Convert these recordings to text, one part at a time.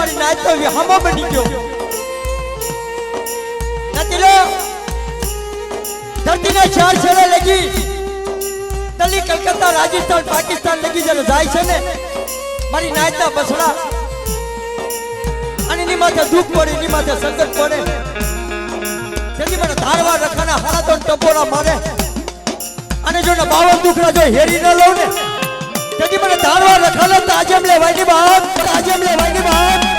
મારી નાચ તો હમો બની ગયો. નતીલો ધરતીના ચાર છેડે લગી દિલ્હી કલકત્તા, રાજસ્થાન, પાકિસ્તાન લગી જ્યારે જાય છે ને, મારી નાચના બસડા. અને એની માથે દુઃખ પડે, એની માથે સંકટ પડે. તેથી મને ધારવા રખાના હારા તો ટપોરા મારે. અને જો બાવન દુખડા જો હેરી ન લઉં ને તેથી મને ધારવા રખાનો તાજમ લેવાયની બાપ, તાજમ લેવાયની બાપ.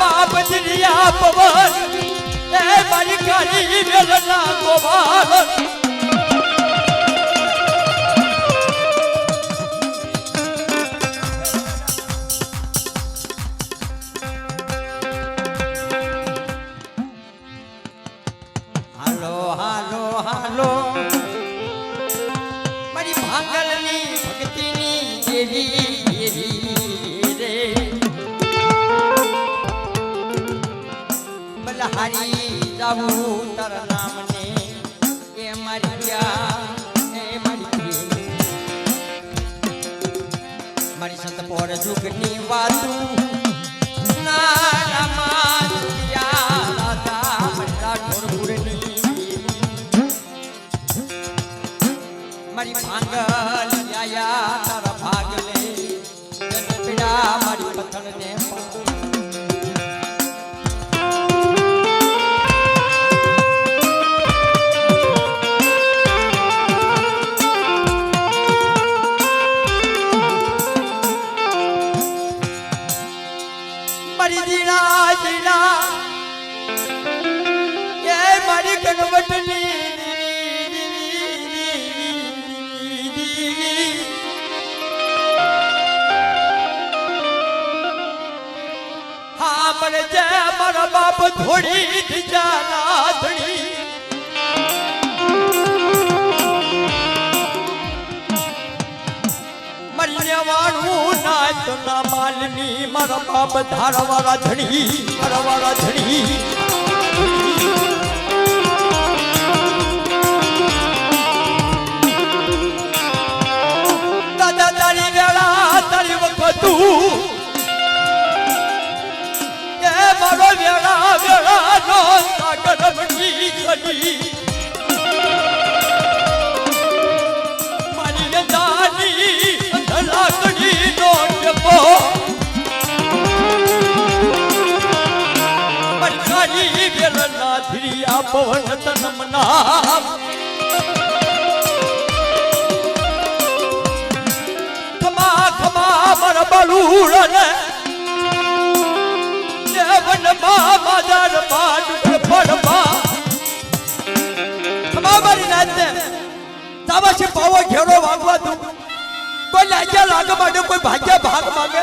બાપ દિલિયા પવન એ મારી કાળી વેલના ગોવાળ બલહારી જાવું તારા નામને એ મારી ગયા એ મારી. મારી સતપોર જુગની વાતું દીજા નાથડી મરીને વાળું નાચ ના માલની મારા બાપ ધારવાળા ધણી ધારવાળા ધણી દાદા તારી વેળા તારી વખતું પવન તનમના ખમા ખમા, મર બલુરને દેવન મા માદર બાદ પડવા ખમા, મારી નાતે તાવાશી પાવો ઘેરો વાગવા તું કોઈ લાગ્યા લાગ માટે કોઈ ભાગ્યા ભાગ માંગે.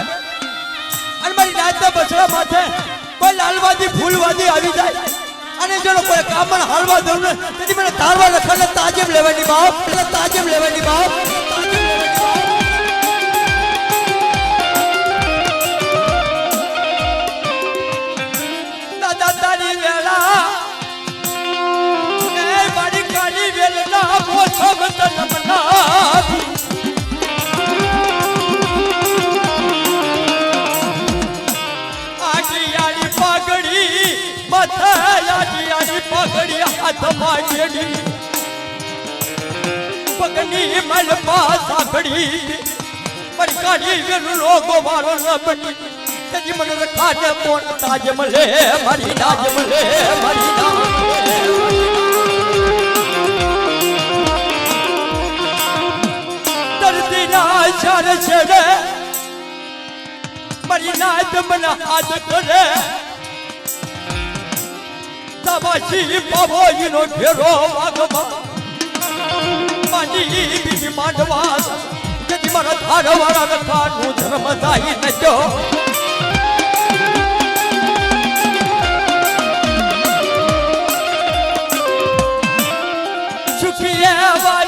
અને મારી નાતે બસડા માથે કોઈ લાલવાદી, ફૂલવાદી આવી જાય. અને જો કોઈ કામણ હાલવા દઉં ને તેથી મને તારવા લખણ તાજેબ લેવાની બાપ તાજેબ લેવાની બાપ હાથમાં જેડી, પગની મલ પાસાખડી મારી કાળી વેલું લોગો મારો ન બની તેજી મને રખાને મોન તાજ મળે મારી નાજ મળે મારી મળે દર્દી ના નાજ મને હાથ કરે તબાશી પાવો ઈનો ઘેરો વાગવા. માની બીજી માંડવા. જેથી મારા ધારવાળા રથાનું ધર્મ દાહી નજો સુખીએ વાલી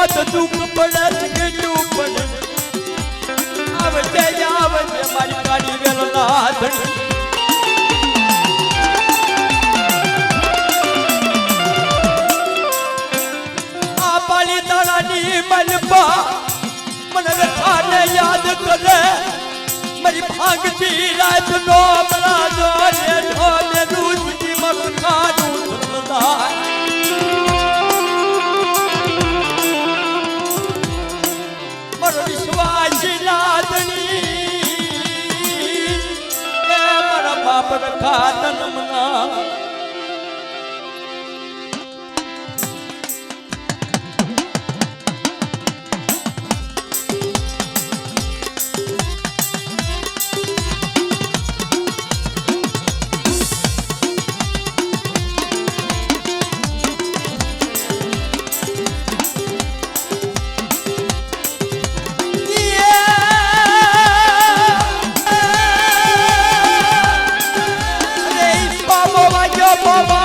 પડે મત દુઃખ પડે કેટલું પડે આવજે આવજે, મારી કાળી વેલના ધણી આ પાલી તાળાની મલપા મને રખાને યાદ કરે. મારી ભાગતી રાત નો બરાજો રે ઢોલે રૂચી બાપ રખા Baba.